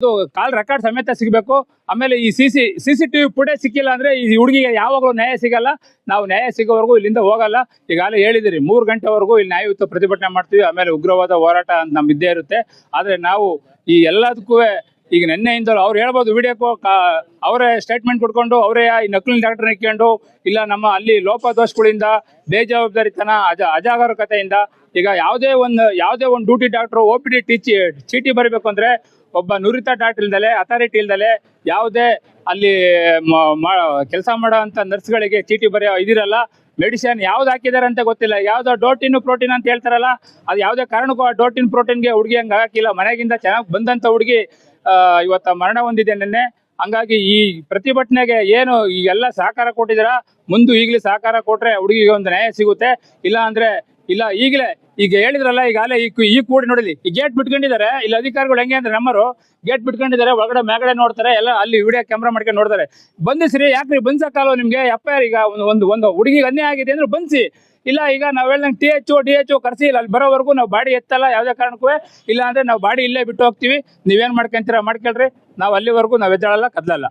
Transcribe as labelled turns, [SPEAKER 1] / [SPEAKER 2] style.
[SPEAKER 1] ಇದು call record ಸಮೇತ ಸಿಗಬೇಕು. ಆಮೇಲೆ ಈ C C C TV footage ಸಿಕ್ಕಿಲ್ಲ ಅಂದ್ರೆ ಈ ಹುಡುಗಿಗೆ ಯಾವಾಗಲೂ ನ್ಯಾಯ ಸಿಗಲ್ಲ. ನಾವು ನ್ಯಾಯ ಸಿಗೋವರೆಗೂ ಇಲ್ಲಿಂದ ಹೋಗಲ್ಲ. ಈಗಾಗಲೇ ಹೇಳಿದಿರಿ, ಮೂರು ಗಂಟೆವರೆಗೂ ಇಲ್ಲಿ ನ್ಯಾಯಯುತ ಪ್ರತಿಭಟನೆ ಮಾಡ್ತೀವಿ. ಆಮೇಲೆ ಉಗ್ರವಾದ ಹೋರಾಟ ಅಂತ ಇದ್ದೇ ಇರುತ್ತೆ. ಆದ್ರೆ ನಾವು ಈ ಎಲ್ಲದಕ್ಕೂ ಈಗ ನಿನ್ನೆಯಿಂದಲೂ ಅವ್ರು ಹೇಳ್ಬೋದು ವಿಡಿಯೋಕ್ಕೂ ಅವರೇ ಸ್ಟೇಟ್ಮೆಂಟ್ ಕೊಡ್ಕೊಂಡು ಅವರೇ ಈ ನಕಲಿ ಡಾಕ್ಟರ್ ಇಟ್ಕೊಂಡು ಇಲ್ಲ ನಮ್ಮ ಅಲ್ಲಿ ಲೋಪ ದೋಷಗಳಿಂದ ಬೇಜವಾಬ್ದಾರಿತನ, ಅಜ ಅಜಾಗರೂಕತೆಯಿಂದ ಈಗ ಯಾವುದೇ ಒಂದು ಯಾವುದೇ ಒಂದು duty doctor O P D ಟೀಚಿ ಚೀಟಿ ಬರಬೇಕು ಅಂದರೆ ಒಬ್ಬ ನುರಿತ ಡಾಕ್ಟರ್ ಇಲ್ದಲೆ ಅಥಾರಿಟಿ ಇಲ್ದಲೆ ಯಾವುದೇ ಅಲ್ಲಿ ಕೆಲಸ ಮಾಡೋ ಅಂಥ ನರ್ಸ್ಗಳಿಗೆ ಚೀಟಿ ಬರೆಯೋ ಇದಿರಲ್ಲ. ಮೆಡಿಸಿನ್ ಯಾವ್ದು ಹಾಕಿದ್ದಾರೆ ಅಂತ ಗೊತ್ತಿಲ್ಲ. ಯಾವ್ದೋ ಡೋಟಿನ್ ಪ್ರೋಟೀನ್ ಅಂತ ಹೇಳ್ತಾರಲ್ಲ, ಅದು ಯಾವುದೇ ಕಾರಣಕ್ಕೂ ಆ ಡೋಟಿನ್ ಪ್ರೋಟೀನ್ಗೆ ಹುಡುಗಿ ಹಂಗೆ ಹಾಕಿಲ್ಲ. ಮನೆಗಿಂದ ಚೆನ್ನಾಗಿ ಬಂದಂಥ ಹುಡುಗಿ ಇವತ್ತ ಮರಣ ಹೊಂದಿದೆ ನಿನ್ನೆ. ಹಂಗಾಗಿ ಈ ಪ್ರತಿಭಟನೆಗೆ ಏನು ಎಲ್ಲ ಸಹಕಾರ ಕೊಟ್ಟಿದ್ದೀರಾ? ಮುಂದೆ ಈಗಲೇ ಸಹಕಾರ ಕೊಟ್ರೆ ಹುಡುಗಿಗೆ ಒಂದು ನ್ಯಾಯ ಸಿಗುತ್ತೆ. ಇಲ್ಲ ಅಂದ್ರೆ, ಇಲ್ಲ ಈಗಲೇ, ಈಗ ಹೇಳಿದ್ರಲ್ಲ ಈಗಾಗಲೇ ಈ ಕೂಡಿ ನೋಡಿಲಿ. ಈ ಗೇಟ್ ಬಿಟ್ಕೊಂಡಿದ್ದಾರೆ. ಇಲ್ಲಿ ಅಧಿಕಾರಿಗಳು ಹೆಂಗೆ ಅಂದ್ರೆ ನಮ್ಮರು ಗೇಟ್ ಬಿಟ್ಕೊಂಡಿದ್ದಾರೆ. ಒಳಗಡೆ ಮೇಗಡೆ ನೋಡ್ತಾರೆ. ಎಲ್ಲ ಅಲ್ಲಿ ವಿಡಿಯೋ ಕ್ಯಾಮ್ರಾ ಮಾಡ್ಕೊಂಡು ನೋಡ್ತಾರೆ. ಬಂದಿಸ್ರಿ ಯಾಕ್ರಿ ಬಂದ್ಸಕ್ಕಲ್ವ ನಿಮ್ಗೆ? ಎಫ್ ಐ ಆರ್ ಈಗ ಒಂದು ಒಂದು ಹುಡುಗಿಗೆ ಅನ್ಯಾಯ ಆಗಿದೆ ಅಂದ್ರೆ ಬಂದಿಸಿ ಇಲ್ಲ, ಈಗ ನಾವು ಹೇಳ್ದಂಗೆ ಟಿ ಎಚ್ ಡಿ ಎಚ್ ಕರ್ಸಿ, ಇಲ್ಲ, ಅಲ್ಲಿ ಬರೋವರೆಗೂ ನಾವು ಬಾಡಿ ಎತ್ತಲ್ಲ, ಯಾವುದೇ ಕಾರಣಕ್ಕೂ, ಇಲ್ಲ ಅಂದ್ರೆ ನಾವು ಬಾಡಿ ಇಲ್ಲೇ ಬಿಟ್ಟು ಹೋಗ್ತೀವಿ. ನೀವೇನ್ ಮಾಡ್ಕೊಂತೀರ, ಮಾಡ್ಕೊಳ್ರಿ. ನಾವು ಅಲ್ಲಿವರೆಗೂ ನಾವು ಎದ್ದಾಳಲ್ಲ, ಕದ್ಲಲ್ಲ.